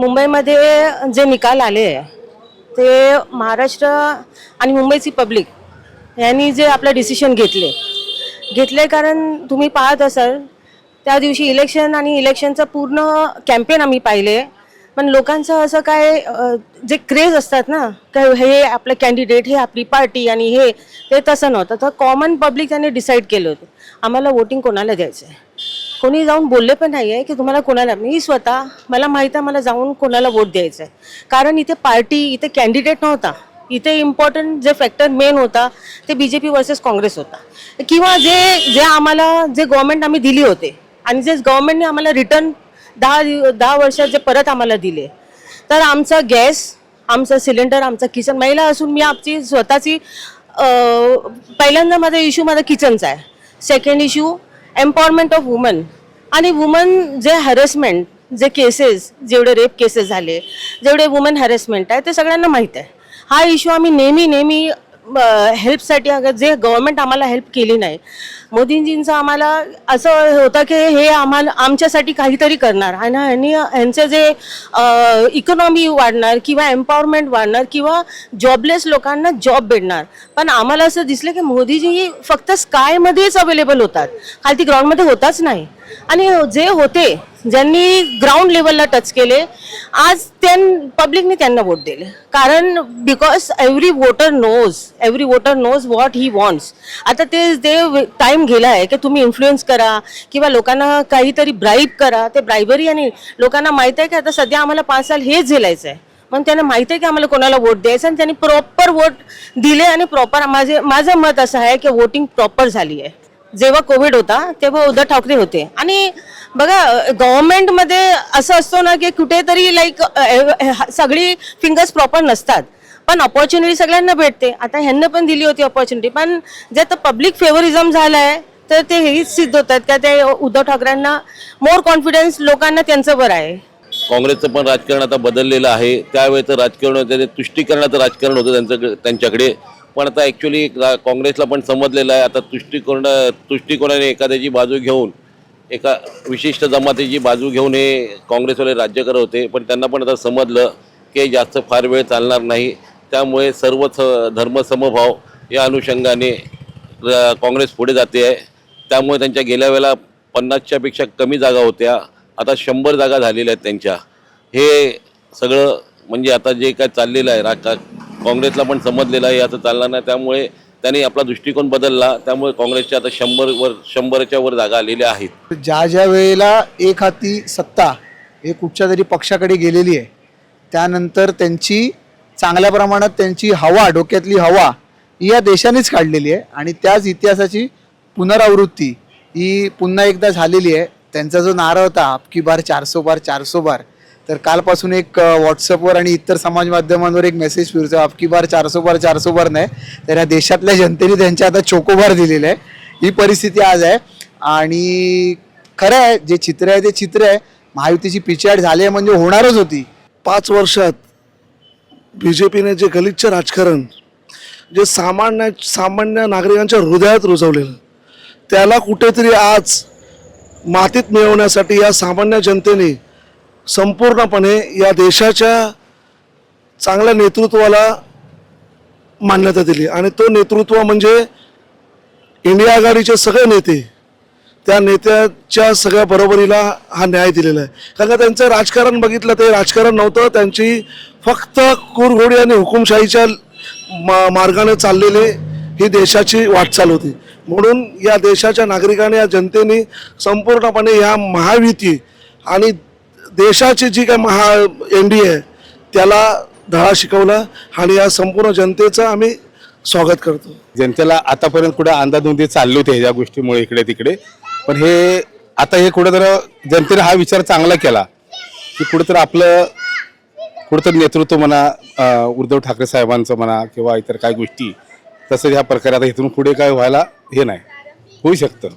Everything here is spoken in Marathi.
मुंबईमध्ये जे निकाल आले ते महाराष्ट्र आणि मुंबईची पब्लिक यांनी जे आपलं डिसिशन घेतले घेतले कारण तुम्ही पाहत असाल त्या दिवशी इलेक्शन आणि इलेक्शनचं पूर्ण कॅम्पेन आम्ही पाहिले. पण लोकांचं असं काय जे क्रेज असतात ना काय हे आपलं कॅन्डिडेट हे आपली पार्टी आणि हे ते तसं नव्हतं. तर कॉमन पब्लिक त्यांनी डिसाईड केलं होतं. आम्हाला वोटिंग कोणाला द्यायचं आहे कोणी जाऊन बोलले पण नाही आहे की तुम्हाला कोणाला मी स्वतः मला माहीत आहे मला जाऊन कोणाला वोट द्यायचं आहे कारण इथे पार्टी इथे कॅन्डिडेट नव्हता. इथे इम्पॉर्टंट जे फॅक्टर मेन होता ते B J P versus Congress होता. किंवा जे जे आम्हाला जे गव्हर्नमेंट आम्ही दिली होते आणि जे गव्हर्नमेंटने आम्हाला रिटर्न दहा दहा वर्षात जे परत आम्हाला दिले तर आमचा गॅस आमचा सिलेंडर आमचा किचन महिला असून मी आमची स्वतःची पहिल्यांदा माझा इश्यू माझा किचनचा आहे. Second issue empowerment of woman आणि वुमन जे हॅरेसमेंट जे केसेस जेवढे रेप केसेस झाले जेवढे वुमन हॅरेसमेंट आहे ते सगळ्यांना माहीत आहे. हा इश्यू आम्ही नेहमी नेहमी हेल्पसाठी अगर जे गव्हर्नमेंट आम्हाला हेल्प केली नाही मोदींजींचं आम्हाला असं होतं की हे आम्हाला आमच्यासाठी काहीतरी करणार. आणि ह्यांनी ह्यांचं जे इकॉनॉमी वाढणार किंवा एम्पॉवरमेंट वाढणार किंवा जॉबलेस लोकांना जॉब भेटणार. पण आम्हाला असं दिसलं की मोदीजी फक्त स्कायमध्येच अवेलेबल होतात. खालती ग्राउंडमध्ये होताच नाही. आणि जे होते ज्यांनी ग्राउंड लेवलला टच केले आज त्यां पब्लिकने त्यांना वोट दिले. कारण because every voter knows every voter knows what he wants आता ते जे टाईम गेला आहे की तुम्ही इन्फ्लुएन्स करा किंवा लोकांना काहीतरी ब्राईब करा. ते ब्रायबरी आणि लोकांना माहीत आहे की आता सध्या आम्हाला पाच साल हेच झेलायचं आहे पण त्यांना माहिती आहे की आम्हाला कोणाला वोट द्यायचं आणि त्यांनी प्रॉपर वोट दिले आणि प्रॉपर माझे माझं मत असं आहे की वोटिंग प्रॉपर झाली आहे. जेव्हा कोविड होता तेव्हा उद्धव ठाकरे होते. आणि बघा गव्हर्नमेंटमध्ये असं असतो ना की कुठेतरी लाईक सगळी फिंगर्स प्रॉपर नसतात. पण ऑपॉर्च्युनिटी सगळ्यांना भेटते. आता ह्यांना पण दिली होती ऑपॉर्च्युनिटी पण जे आता पब्लिक फेवरिझम झालं आहे तर ते हेच सिद्ध होतात का ते उद्धव ठाकरेंना मोर कॉन्फिडन्स लोकांना त्यांच्यावर आहे. काँग्रेसचं पण राजकारण आता बदललेलं आहे. त्यावेळेचं राजकारण होतं ते तुष्टीकरणाचं राजकारण होतं त्यांचं त्यांच्याकडे. पण आता ॲक्च्युली काँग्रेसला पण समजलेलं आहे. आता तुष्टिकोण तुष्टीकोणाने एखाद्याची बाजू घेऊन एका विशिष्ट जमातीची बाजू घेऊन हे काँग्रेसवाले राज्य करत होते. पण त्यांना पण आता समजलं की जास्त फार वेळ चालणार नाही. त्यामुळे सर्वच धर्मसमभाव या अनुषंगाने काँग्रेस पुढे जाते आहे. त्यामुळे त्यांच्या गेल्या वेळेला पन्नासच्यापेक्षा कमी जागा होत्या. आता शंभर जागा झालेल्या आहेत त्यांच्या. हे सगळं म्हणजे आता जे काय चाललेलं आहे राज काँग्रेसला पण समजलेलं आहे असं चालणार नाही. त्यामुळे त्यांनी आपला दृष्टिकोन बदलला. त्यामुळे काँग्रेसच्या आता शंभर वर शंभरच्या वर जागा आलेल्या आहेत. ज्या ज्या वेळेला एक हाती सत्ता हे कुठच्या तरी पक्षाकडे गेलेली आहे त्यानंतर त्यांची चांगल्या प्रमाणात त्यांची हवा डोक्यातली हवा या देशानेच काढलेली आहे. आणि त्याच इतिहासाची पुनरावृत्ती ही पुन्हा एकदा झालेली आहे. त्यांचा जो नारा होता आपकी बार चारसो बार चारसो बार तर कालपासून एक व्हॉट्सअपवर आणि इतर समाज माध्यमांवर एक मेसेज फिरतो आपकी बार चारसो बार चारसो बार नाही. तर या देशातल्या जनतेने त्यांच्या आता चोकोबार दिलेलं आहे. ही परिस्थिती आज आहे. आणि खरं आहे जे चित्र आहे ते चित्र आहे. महायुतीची पिछाड झाली आहे म्हणजे होणारच होती. पाच वर्षात बी जे पीने जे गलिच्छ राजकारण जे सामान्य सामान्य नागरिकांच्या हृदयात रुजवलेलं त्याला कुठेतरी आज मातीत मिळवण्यासाठी या सामान्य जनतेने संपूर्णपणे या देशाच्या चांगल्या नेतृत्वाला मान्यता दिली. आणि तो नेतृत्व म्हणजे इंडिया आघाडीचे सगळे नेते त्या नेत्याच्या सगळ्या बरोबरीला हा न्याय दिलेला आहे. कारण का त्यांचं राजकारण बघितलं ते राजकारण नव्हतं त्यांची फक्त कुरघोडी आणि हुकुमशाहीच्या मा मार्गाने चाललेली ही देशाची वाटचाल होती. म्हणून या देशाच्या नागरिकांनी या जनतेने संपूर्णपणे ह्या महायुती आणि देशाची जी काय महा एन डी आहे त्याला धडा शिकवला आणि या संपूर्ण जनतेचं आम्ही स्वागत करतो. जनतेला आतापर्यंत कुठे अंदाधुंदी चालली होती या गोष्टीमुळे इकडे तिकडे. पण हे आता हे कुठेतरी जनतेने हा विचार चांगला केला की कुठेतरी आपलं कुठेतरी नेतृत्व म्हणा उद्धव ठाकरे साहेबांचं म्हणा किंवा इतर काही गोष्टी तसं ह्या प्रकारे आता इथून पुढे काय व्हायला हे नाही. होऊ शकतं.